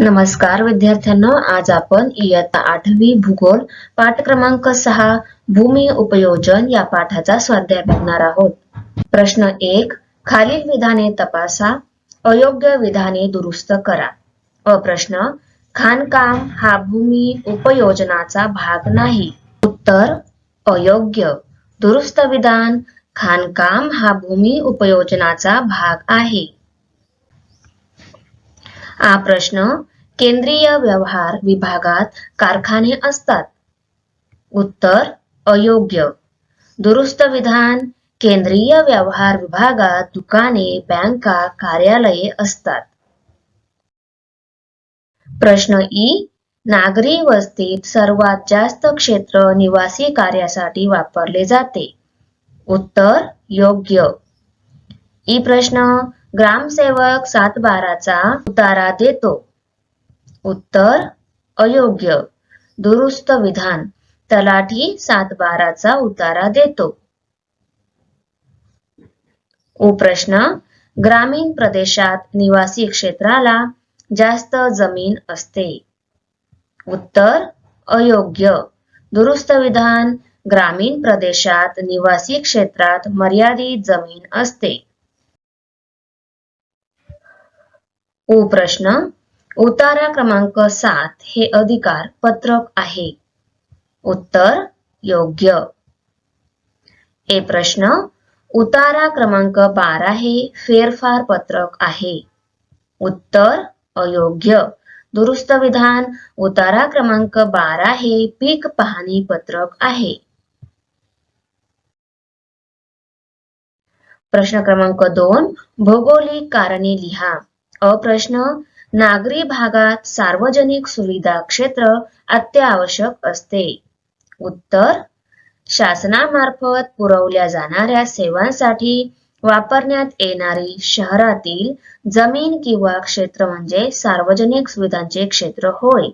नमस्कार विद्यार्थ्यांनो. आज आपण इयत्ता आठवी भूगोल पाठ क्रमांक सहा भूमी उपयोजन या पाठाचा स्वाध्याय बघणार आहोत. प्रश्न एक खालील विधाने तपासा अयोग्य विधाने दुरुस्त करा. अ प्रश्न खाणकाम हा भूमी उपयोजनाचा भाग नाही. उत्तर अयोग्य. दुरुस्त विधान खाणकाम हा भूमी उपयोजनाचा भाग आहे. हा प्रश्न केंद्रीय व्यवहार विभागात कारखाने असतात. उत्तर अयोग्य. दुरुस्त विधान केंद्रीय व्यवहार विभागात दुकाने बँका कार्यालये असतात. प्रश्न ई नागरी वस्तीत सर्वात जास्त क्षेत्र निवासी कार्यासाठी वापरले जाते. उत्तर योग्य. ई प्रश्न ग्रामसेवक सातबाराचा उतारा देतो. उत्तर अयोग्य. दुरुस्त विधान. तलाठी सातबाराचा उतारा देतो. उप्रश्न ग्रामीण प्रदेशात निवासी क्षेत्राला जास्त जमीन असते. उत्तर अयोग्य. दुरुस्त विधान ग्रामीण प्रदेशात निवासी क्षेत्रात मर्यादित जमीन असते. उप्रश्न उतारा क्रमांक सात हे अधिकार पत्रक आहे. उत्तर योग्य. ए प्रश्न उतारा क्रमांक बारा हे फेरफार पत्रक आहे. उत्तर अयोग्य. दुरुस्त विधान उतारा क्रमांक बारा हे पीक पाहणी पत्रक आहे. प्रश्न क्रमांक दोन, भौगोलिक कारणे लिहा. अप्रश्न नागरी भागात सार्वजनिक सुविधा क्षेत्र अत्यावश्यक असते. उत्तर शासनामार्फत पुरवल्या जाणाऱ्या सेवांसाठी वापरण्यात येणारी शहरातील जमीन किंवा क्षेत्र म्हणजे सार्वजनिक सुविधांचे क्षेत्र होय.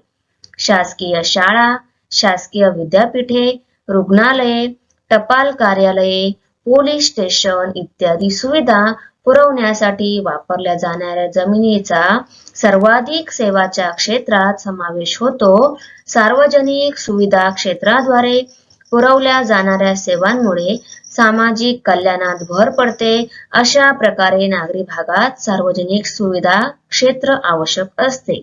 शासकीय शाळा शासकीय विद्यापीठे रुग्णालये टपाल कार्यालये पोलीस स्टेशन इत्यादी सुविधा पुरवण्यासाठी वापरल्या जाणाऱ्या जमिनीचा सर्वाधिक सेवाच्या क्षेत्रात समावेश होतो. सार्वजनिक सुविधा क्षेत्राद्वारे पुरवल्या जाणाऱ्या सेवांमुळे सामाजिक कल्याणात भर पडते. अशा प्रकारे नागरी भागात सार्वजनिक सुविधा क्षेत्र आवश्यक असते.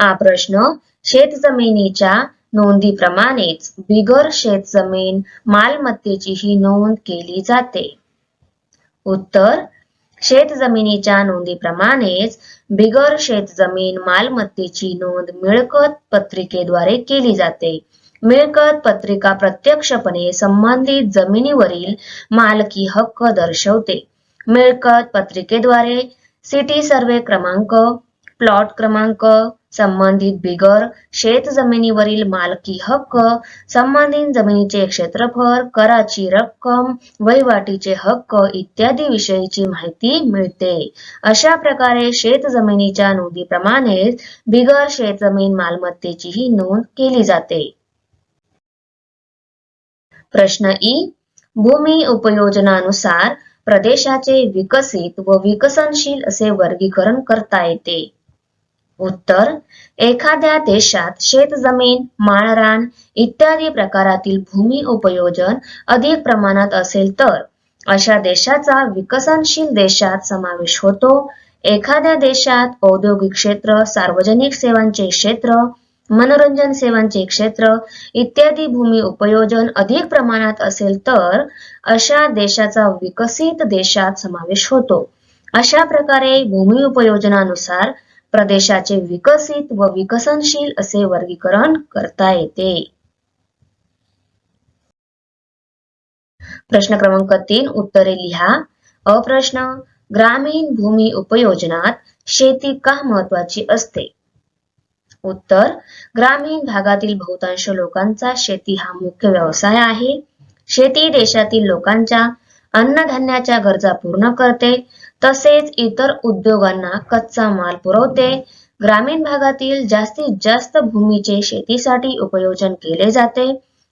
हा प्रश्न शेतजमिनीच्या नोंदीप्रमाणेच बिगर शेतजमीन मालमत्तेचीही नोंद केली जाते. उत्तर शेतजमिनीच्या नोंदीप्रमाणेच बिगर शेतजमीन मालमत्तेची नोंद मिळकत पत्रिकेद्वारे केली जाते. मिळकत पत्रिका प्रत्यक्षपणे संबंधित जमिनीवरील मालकी हक्क दर्शवते. मिळकत पत्रिकेद्वारे सिटी सर्वे क्रमांक प्लॉट क्रमांक संबंधित बिगर शेत जमिनीवरील मालकी हक्क संबंधित जमिनीचे क्षेत्रफळ कराची रक्कम वहिवाटीचे हक्क इत्यादी विषयीची माहिती मिळते. अशा प्रकारे शेत जमिनीच्या नोंदीप्रमाणेच बिगर शेतजमीन मालमत्तेचीही नोंद केली जाते. प्रश्न ई. भूमी उपयोजनानुसार प्रदेशाचे विकसित व विकसनशील असे वर्गीकरण करता येते. उत्तर एखाद्या देशात शेतजमीन माळरान इत्यादी प्रकारातील भूमी उपयोजन अधिक प्रमाणात असेल तर अशा देशाचा विकसनशील देशात समावेश होतो. एखाद्या देशात औद्योगिक क्षेत्र सार्वजनिक सेवांचे क्षेत्र मनोरंजन सेवांचे क्षेत्र इत्यादी भूमी उपयोजन अधिक प्रमाणात असेल तर अशा देशाचा विकसित देशात समावेश होतो. अशा प्रकारे भूमी उपयोजनानुसार प्रदेशाचे विकसित व विकसनशील असे वर्गीकरण करता येते. प्रश्न क्रमांक तीन उत्तरे लिहा. अप्रश्न ग्रामीण भूमी उपयोजनात शेती का महत्वाची असते? उत्तर ग्रामीण भागातील बहुतांश लोकांचा शेती हा मुख्य व्यवसाय आहे. शेती देशातील लोकांच्या अन्नधान्याच्या गरजा पूर्ण करते. तसेच इतर उद्योगांना कच्चा माल पुरवते. ग्रामीण भागातील जास्तीत जास्त भूमीचे शेतीसाठी उपयोजन केले जाते.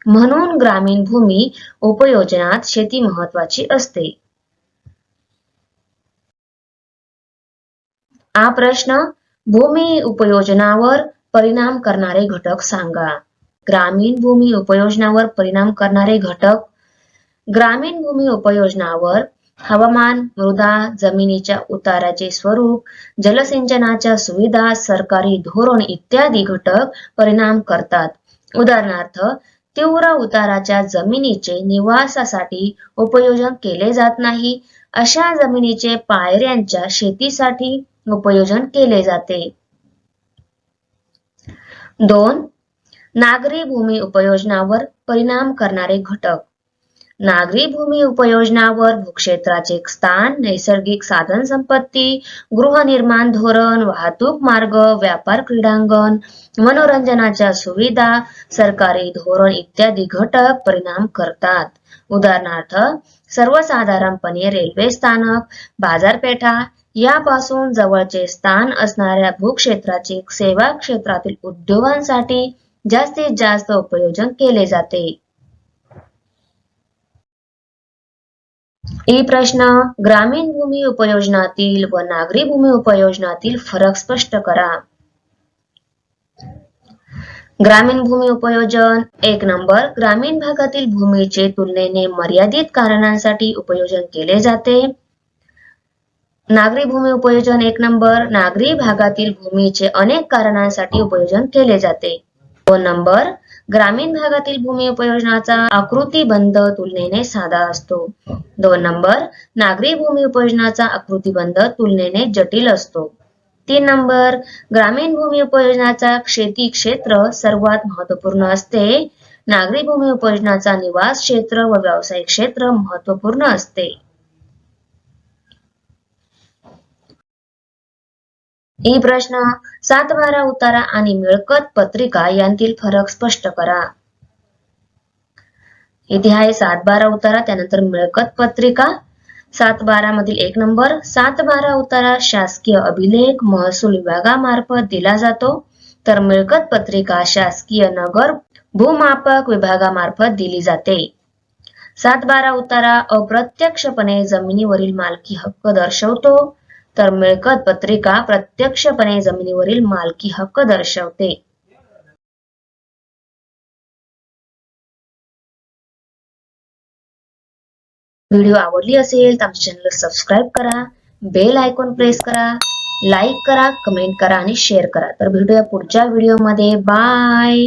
म्हणून ग्रामीण भूमी उपयोजनात शेती महत्वाची असते. हा प्रश्न भूमी उपयोजनावर परिणाम करणारे घटक सांगा. ग्रामीण भूमी उपयोजनावर परिणाम करणारे घटक? ग्रामीण भूमी उपयोजनावर हवामान मृदा जमिनीच्या उताराचे स्वरूप जलसिंचनाच्या सुविधा सरकारी धोरण इत्यादी घटक परिणाम करतात. उदाहरणार्थ तीव्र उताराच्या जमिनीचे निवासासाठी उपयोजन केले जात नाही अशा जमिनीचे पायऱ्यांच्या शेतीसाठी उपयोजन केले जाते. दोन नागरी भूमी उपयोजनावर परिणाम करणारे घटक. नागरी भूमी उपयोजनावर भूक्षेत्राचे स्थान नैसर्गिक साधन संपत्ती गृहनिर्माण धोरण वाहतूक मार्ग व्यापार क्रीडांगण मनोरंजनाच्या सुविधा सरकारी धोरण इत्यादी घटक परिणाम करतात उदाहरणार्थ सर्वसाधारणपणे रेल्वे स्थानक बाजारपेठा यापासून जवळचे स्थान असणाऱ्या भूक्षेत्राचे सेवा क्षेत्रातील उद्योगांसाठी जास्तीत जास्त उपयोजन केले जाते. ए प्रश्न ग्रामीण भूमी उपयोजनातील व नागरी भूमी उपयोजनातील फरक स्पष्ट करा. ग्रामीण भूमी उपयोजन एक नंबर. ग्रामीण भागातील भूमीचे तुलनेने मर्यादित कारणांसाठी उपयोजन केले जाते. नागरी भूमी उपयोजन एक नंबर. नागरी भागातील भूमीचे अनेक कारणांसाठी उपयोजन केले जाते. दोन नंबर. ग्रामीण भागातील भूमी उपयोजनाचा आकृतीबंध तुलनेने साधा असतो. दोन नंबर नागरी भूमी उपयोजनाचा आकृतीबंध तुलनेने जटिल असतो. तीन नंबर ग्रामीण भूमी उपयोजनाचा शेती क्षेत्र सर्वात महत्त्वपूर्ण असते. नागरी भूमी उपयोजनाचा निवास क्षेत्र व व्यावसायिक क्षेत्र महत्त्वपूर्ण असते. ई प्रश्न सातबारा उतारा आणि मिळकत पत्रिका यांतील फरक स्पष्ट करा. इथे आहे सात बारा उतारा त्यानंतर मिळकत पत्रिका. सात बारा मधील एक नंबर. सात बारा उतारा शासकीय अभिलेख महसूल विभागामार्फत दिला जातो. तर मिळकत पत्रिका शासकीय नगर भूमापक विभागामार्फत दिली जाते. सात बारा उतारा अप्रत्यक्षपणे जमिनीवरील मालकी हक्क दर्शवतो. तर मिळकत पत्रिका प्रत्यक्षपणे जमिनीवरील मालकी हक्क दर्शवते. व्हिडिओ आवडली असेल तर आमच्या चॅनलला सबस्क्राईब करा बेल आयकॉन प्रेस करा लाईक करा कमेंट करा आणि शेअर करा. तर भेटूया पुढच्या व्हिडिओमध्ये बाय